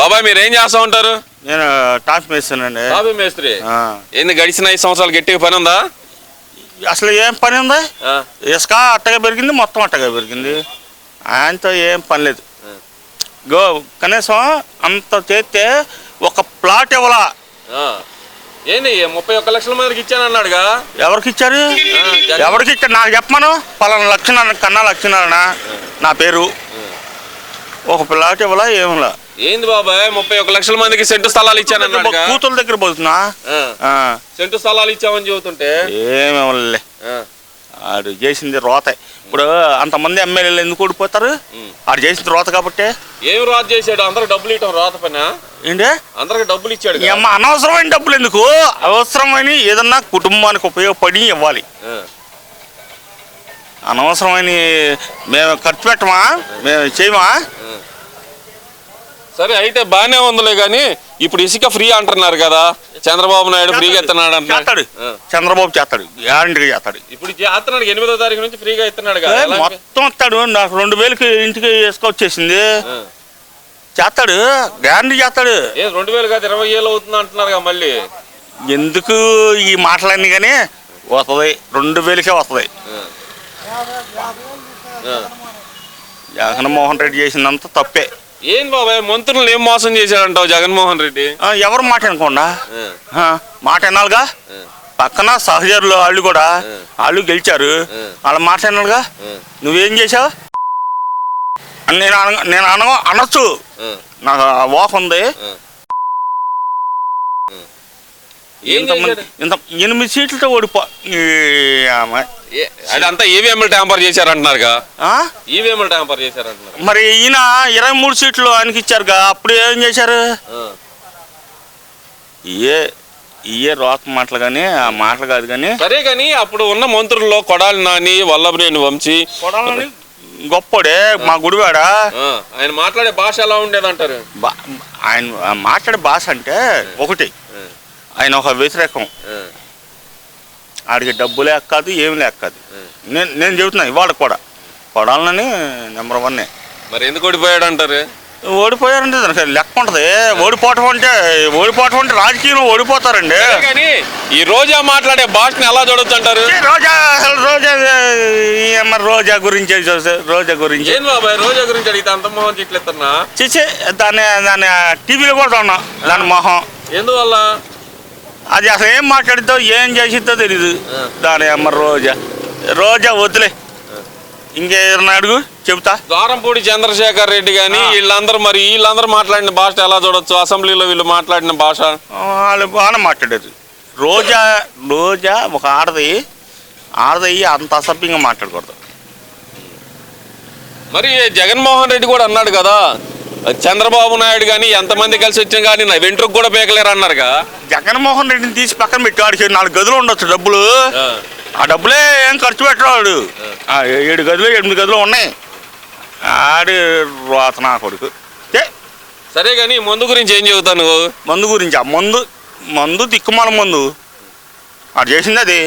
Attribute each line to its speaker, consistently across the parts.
Speaker 1: బాబాయ్ మీరు ఏం చేస్తా ఉంటారు?
Speaker 2: నేను టాప్ వేస్తానండి
Speaker 1: బాబు మేస్త్రి. ఏంది గడిచిన ఐదు సంవత్సరాలు గట్టిగా పని ఉందా?
Speaker 2: అసలు ఏం పని ఉంది? ఇసుక అట్టగా పెరిగింది మొత్తం అట్టగా పెరిగింది. ఆయనతో ఏం పని లేదు. గో కనీసం అంత చేస్తే ఒక ప్లాట్ ఇవ్వాలా.
Speaker 1: ఏంది ముప్పై ఒక్క లక్షల మందికి ఇచ్చానన్నాడుగా
Speaker 2: ఎవరికి ఇచ్చారు. ఎవరికి ఇచ్చారు? నాకు చెప్పమను. పలానా లక్షణ కన్నా లక్షణ నా పేరు. ఒక ప్లాట్ ఇవ్వాలా ఏమిలా?
Speaker 1: ఏంది బాబాయ్ ముప్పై ఒక్క లక్షల మందికి సెంటు స్థలాలు ఇచ్చానన్నాడుగా
Speaker 2: కూతురు దగ్గర పోతున్నా?
Speaker 1: సెంటు స్థలాలు ఇచ్చామని చెబుతుంటే?
Speaker 2: ఏమి ఇవ్వలే
Speaker 1: ఆ,
Speaker 2: ఆడు చేసింది రోత. ఇప్పుడు అంతమంది ఎమ్మెల్యేలు ఎందుకు ఓడిపోతారు. ఆడు చేసింది రోత కాబట్టి.
Speaker 1: ఏం రాత చేశాడు? అందరికి డబ్బులు ఇవ్వటం రాత పని?
Speaker 2: ఏంటి?
Speaker 1: అందరికి డబ్బులు ఇచ్చాడు
Speaker 2: అమ్మ అనవసరమైన డబ్బులు ఎందుకు? అవసరమైన ఏదన్నా కుటుంబానికి ఉపయోగపడి ఇవ్వాలి. అనవసరమైన మేము ఖర్చు పెట్టమా? మేము చేయమా?
Speaker 1: సరే అయితే బానే ఉందిలే కానీ ఇప్పుడు ఇసుక ఫ్రీ అంటున్నారు కదా. చంద్రబాబు నాయుడు ఫ్రీగా అంటున్నాడు. ఆ.
Speaker 2: చంద్రబాబు చేస్తాడు. గ్యారంటీగా చేస్తాడు.
Speaker 1: ఇప్పుడు చేస్తున్నాడు ఎనిమిదో తారీఖు నుంచి ఫ్రీగా ఇస్తున్నాడు కదా?
Speaker 2: మొత్తం వస్తాడు. నాకు రెండు వేలకి ఇంటికి వేసుకొచ్చేసింది. చేస్తాడు. గ్యారంటీ చేస్తాడు.
Speaker 1: ఏ రెండు వేలు కాదు ఇరవై వేలు అవుతుంది అంటున్నారు కదా మళ్ళీ.
Speaker 2: ఎందుకు ఈ మాటలన్నీ కానీ వస్తుంది. రెండు వేలకే వస్తుంది. జగన్మోహన్ రెడ్డి చేసినంత తప్పే.
Speaker 1: ఏం బాబాయ్ మంత్రులు ఏం మోసం చేశాడంటావు జగన్మోహన్ రెడ్డి?
Speaker 2: ఎవరు మాట.
Speaker 1: ఆ,
Speaker 2: మాట వినాలిగా?
Speaker 1: ఆ.
Speaker 2: పక్కన సహచరులు వాళ్ళు కూడా వాళ్ళు గెలిచారు. వాళ్ళ మాట వినాలిగా?
Speaker 1: ఆ.
Speaker 2: నువ్వేం చేసావు నేను నేను అన అనొచ్చు. నాకు ఆ వాక్ ఉంది. ఇంతమంది? ఇంత ఎనిమిది సీట్లతో ఓడిపో.
Speaker 1: ఏ- అదంతా ఈవీఎంలు ట్యాంపర్ చేశారంటున్నారుగా.
Speaker 2: ఆ?
Speaker 1: ఈవీఎంలు ట్యాంపర్ చేశారంటున్నారు.
Speaker 2: మరి ఈయన ఇరవై మూడు సీట్లు ఆయనకి ఇచ్చారుగా అప్పుడు ఏం చేశారు?
Speaker 1: ఆ.
Speaker 2: ఇయే రోత మాటలు కానీ ఆ మాటలు కాదు కానీ
Speaker 1: సరే కానీ అప్పుడు ఉన్న మంత్రుల్లో కొడాలి నాని వల్లభనేని వంశీ.
Speaker 2: కొడాలని గొప్పోడే మా గుడివాడ?
Speaker 1: ఆయన మాట్లాడే భాష ఎలా ఉండేదంటారు?
Speaker 2: ఆయన మాట్లాడే భాష అంటే ఒకటి. ఆయన ఒక వ్యతిరేకం. ఆడికి డబ్బు లేక కాదు ఏమి లేక కాదు నేను నేను చెబుతున్నా ఇవాళ కూడా. కొడాలని నెంబర్ వన్
Speaker 1: మరి ఎందుకు ఓడిపోయాడు అంటారు
Speaker 2: ఓడిపోయారంటే దానికి లెక్క ఉంటుంది. ఓడిపోవటం అంటే ఓడిపోవటం అంటే రాజకీయం ఓడిపోతారండి.
Speaker 1: కానీ ఈ రోజా మాట్లాడే భాషను ఎలా
Speaker 2: ఏ రోజా అసలు రోజా ఈ అమ్మ రోజా గురించి చూస్తే రోజా గురించి.
Speaker 1: ఏం బాబాయ్ రోజా గురించి అడిగితే అంత మొహం చిట్లెత్తన్నా
Speaker 2: చూసి దాన్ని దాన్ని టీవీలో కూడా ఉన్నాం దాని మొహం.
Speaker 1: ఎందువల్ల?
Speaker 2: అది అసలు ఏం మాట్లాడిద్దో ఏం చేసిద్దో తెలీదు. దాని అమ్మ రోజా. రోజా వద్దులే. ఇంకేదన్నా అడుగు? చెబుతా.
Speaker 1: ద్వారంపూడి చంద్రశేఖర్ రెడ్డి గాని
Speaker 2: ఆ.
Speaker 1: వీళ్ళందరూ మరి వీళ్ళందరూ మాట్లాడిన భాష ఎలా చూడొచ్చు? అసెంబ్లీలో వీళ్ళు మాట్లాడిన భాష?
Speaker 2: వాళ్ళు బాగానే మాట్లాడారు. రోజా రోజా ఒక ఆడది. ఆడది అంత అసభ్యంగా మాట్లాడకూడదు.
Speaker 1: మరి జగన్మోహన్ రెడ్డి కూడా అన్నాడు కదా చంద్రబాబు నాయుడు గాని ఎంతమంది కలిసి వచ్చాం కానీ నా వెంట్రుకు కూడా పీకలేరు అన్నారుగా.
Speaker 2: జగన్మోహన్ రెడ్డిని తీసి పక్కన పెట్టి ఆడికి నాలుగు గదులు ఉండొచ్చు డబ్బులు.
Speaker 1: ఆ,
Speaker 2: డబ్బులే ఏం ఖర్చు పెట్టరాడు ఆ, ఏడు గదులు ఎనిమిది గదులు ఉన్నాయి. ఆడి రోత నా కొడుకు
Speaker 1: సరే కానీ ముందు గురించి ఏం చెబుతావు నువ్వు
Speaker 2: మందు గురించి ఆ మందు మందు దిక్కుమాల మందు. ఆడు చేసింది అది.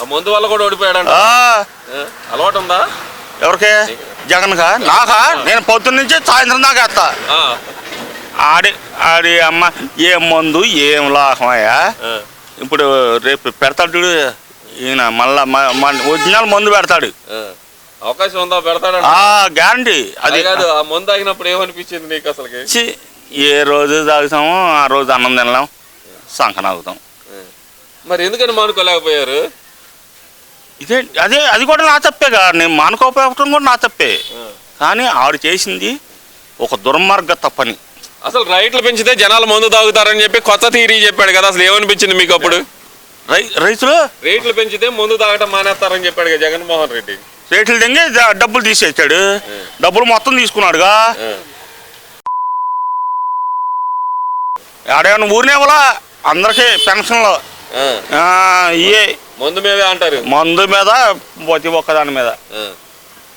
Speaker 1: ఆ ముందు వల్ల కూడా
Speaker 2: ఆ,
Speaker 1: అలవాటు ఉందా?
Speaker 2: ఎవరికి? జగన్కా నాకా? నేను పొద్దున్న నుంచి సాయంత్రం దాకా వేస్తా. ఆడి ఆడి అమ్మ ఏం మందు ఏం లాభమయ్యా ఇప్పుడు రేపు పెడతాడు చూడు ఈయన మళ్ళా ఒరిజినల్ మందు పెడతాడు.
Speaker 1: అవకాశం ఉందా? పెడతాడంట.
Speaker 2: ఆ గ్యారంటీ.
Speaker 1: అది కాదు ఆ ముందు తాగినప్పుడు ఏమనిపించింది నీకు అసలుకి?
Speaker 2: చి, ఏ రోజు తాగుతామో ఆ రోజు అన్నం తినలేం సంకనాగుతాం
Speaker 1: ఆ. మరి ఎందుకని మానుకోలేకపోయారు?
Speaker 2: ఇదే అదే అది కూడా నా తప్పేగా నేను మానుకోకపోవటం కూడా నా తప్పే. కానీ ఆడు చేసింది ఒక దుర్మార్గ తప్పని
Speaker 1: అసలు రైట్లు పెంచితే జనాలు మందు తాగుతారని చెప్పి కొత్త థీరీ చెప్పాడు కదా అసలు ఏమనిపించింది మీకు అప్పుడు?
Speaker 2: రై రైతులు?
Speaker 1: రేట్లు పెంచితే మందు తాగటం మానేస్తారని చెప్పాడు కదా జగన్మోహన్ రెడ్డి.
Speaker 2: రేట్లు తెంగి డబ్బులు తీసేసాడు. డబ్బులు మొత్తం తీసుకున్నాడుగా.
Speaker 1: ఆ.
Speaker 2: ఆడేమన్నా ఊరినేవలా అందరికీ పెన్షన్లు ఇయే.
Speaker 1: మందు మీదే అంటారు.
Speaker 2: మందు మీద ప్రతి ఒక్కదాని మీద.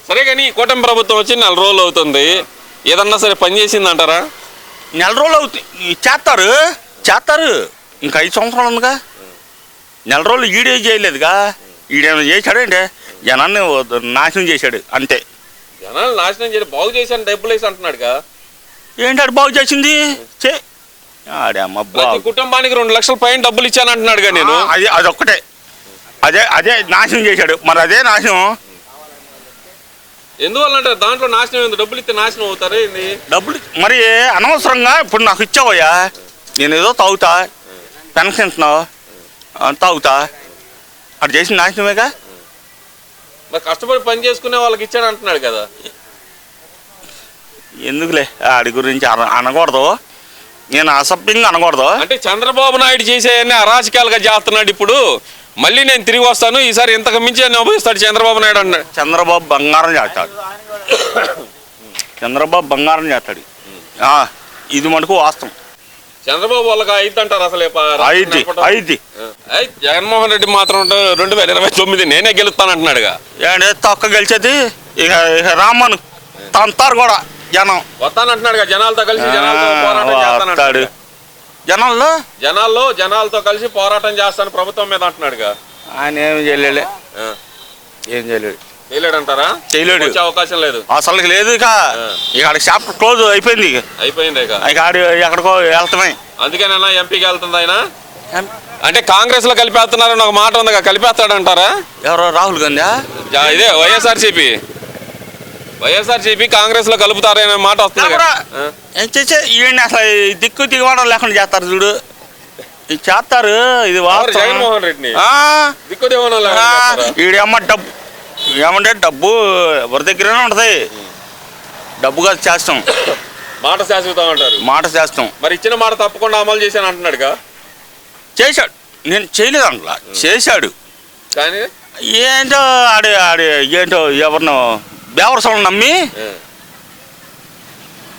Speaker 1: సరే కానీ కూటమి ప్రభుత్వం వచ్చి నెల రోజులు అవుతుంది. ఏదన్నా సరే పని చేసింది అంటారా
Speaker 2: నెల రోజులు అవుతుంది చేస్తారు. చేస్తారు. ఇంకా ఐదు సంవత్సరాలు ఉందిగా. నెల రోజులు ఈడే చేయలేదుగా. ఈడేమైనా చేశాడంటే? జనాన్ని నాశనం చేశాడు. అంతే.
Speaker 1: జనాలు నాశనం చేయడం బాగు చేశాను డబ్బులు వేసి అంటున్నాడుగా.
Speaker 2: ఏంటి ఆడు బాగు చేసింది? చే ఆడమ్మ
Speaker 1: ప్రతి
Speaker 2: బాగు.
Speaker 1: కుటుంబానికి రెండు లక్షల పైన డబ్బులు ఇచ్చాను అంటున్నాడుగా నేను.
Speaker 2: అదే అదొక్కటే. అదే అదే నాశనం చేశాడు. మరి అదే నాశనం?
Speaker 1: ఎందువల్ల అంటే దాంట్లో నాశనం ఏంది డబ్బులు ఇస్తే నాశనం అవుతారు ఏంది?
Speaker 2: డబ్బులు మరి అనవసరంగా ఇప్పుడు నాకు ఇచ్చావయ్యా. నేను ఏదో తాగుతా. పెన్షన్ ఇస్తున్నావు తాగుతా. అది చేసిన నాశనమేగా?
Speaker 1: మరి కష్టపడి పని చేసుకునే వాళ్ళకి ఇచ్చాను అంటున్నాడు కదా.
Speaker 2: ఎందుకులే? ఆడి గురించి అన- అనకూడదు. నేను అసభ్యంగా అనకూడదు.
Speaker 1: అంటే చంద్రబాబు నాయుడు చేసేయన్ని అరాచకాలుగా చేస్తున్నాడు ఇప్పుడు. మళ్ళీ నేను తిరిగి వస్తాను ఈసారి ఇంతకు మించి ఉపయోగిస్తాడు చంద్రబాబు నాయుడు అన్నాడు
Speaker 2: చంద్రబాబు బంగారం చేస్తాడు. చంద్రబాబు బంగారం చేస్తాడు. ఇది మటుకు వాస్తవం.
Speaker 1: చంద్రబాబు వాళ్ళకి అయిద్ది అంటారు అసలు జగన్మోహన్ రెడ్డి మాత్రం రెండు వేల ఇరవై తొమ్మిది నేనే గెలుస్తానంటున్నాడుగా.
Speaker 2: ఏంటే తొక్క గెలిచేది? ఇక ఇక రామ్మను తంతారు కూడా. జనం.
Speaker 1: వస్తానంటున్నాడుగా జనాలతో కలిసి జనాలతో పోరాటం చేస్తానంటాడు
Speaker 2: జనంలో
Speaker 1: జనాల్లో? జనాలతో కలిసి పోరాటం చేస్తాను ప్రభుత్వం మీద అంటున్నాడుగా.
Speaker 2: ఆయన ఏం చేయలేలే ఏం చేయలేడు.
Speaker 1: చేయలేడంటారా?
Speaker 2: చేయలేడు.
Speaker 1: వచ్చే అవకాశం లేదు.
Speaker 2: అసలు లేదు ఇక. ఇక చాప్టర్ క్లోజ్ అయిపోయింది ఇక.
Speaker 1: అయిపోయింది ఇక.
Speaker 2: ఇక ఆడు ఎక్కడికో వెళ్తామే
Speaker 1: అందుకేనన్నా ఎంపీకి వెళ్తుంది ఆయన? అంటే కాంగ్రెస్లో కలిపేస్తున్నారని ఒక మాట ఉందిగా కలిపేస్తాడంటారా?
Speaker 2: ఎవరో రాహుల్ గాంధీ
Speaker 1: ఇదే వైఎస్ఆర్సీపీ. వైఎస్ఆర్సీపీ కాంగ్రెస్లో కలుపుతారనే మాట వస్తుంది
Speaker 2: ఈయన అసలు దిక్కు దిగవడం లేకుండా చేస్తారు చూడు. చేస్తారు ఇది.
Speaker 1: జగన్మోహన్ రెడ్డిని?
Speaker 2: ఆ, ఈడేమో డబ్బు ఏమంటే డబ్బు ఎవరి దగ్గరనే ఉంటుంది. డబ్బు కాదు చేస్తాం
Speaker 1: మాట శాశ్వతం అంటారు
Speaker 2: మాట చేస్తాం
Speaker 1: మరి ఇచ్చిన మాట తప్పకుండా అమలు చేశాను అంటున్నాడుగా
Speaker 2: చేశాడు. నేను చేయలేదు అందులో చేశాడు.
Speaker 1: కానీ?
Speaker 2: ఏంటో ఆడి ఆడి ఏంటో ఎవరినో బేవరసలను నమ్మి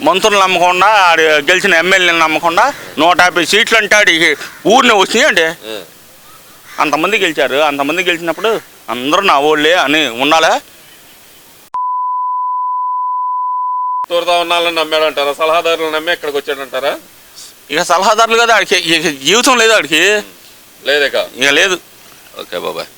Speaker 2: మంత్రులు నమ్మకుండా ఆడి గెలిచిన ఎమ్మెల్యేని నమ్మకుండా నూట యాభై సీట్లు అంటే ఆడి ఊరిని వచ్చినాయి అంటే
Speaker 1: ఆ.
Speaker 2: అంతమంది గెలిచారు. అంతమంది గెలిచినప్పుడు అందరూ నా ఓళ్ళే అని ఉండాలా?
Speaker 1: తూరుతా ఉన్నాళ్ళని నమ్మాడు అంటారా సలహాదారులు నమ్మి ఇక్కడికి వచ్చాడంటారా?
Speaker 2: ఇక సలహాదారులు కదా ఆడికి ఇక జీవితం లేదు ఆడికి.
Speaker 1: లేదేక
Speaker 2: ఇక లేదు.
Speaker 1: ఓకే బాబాయ్.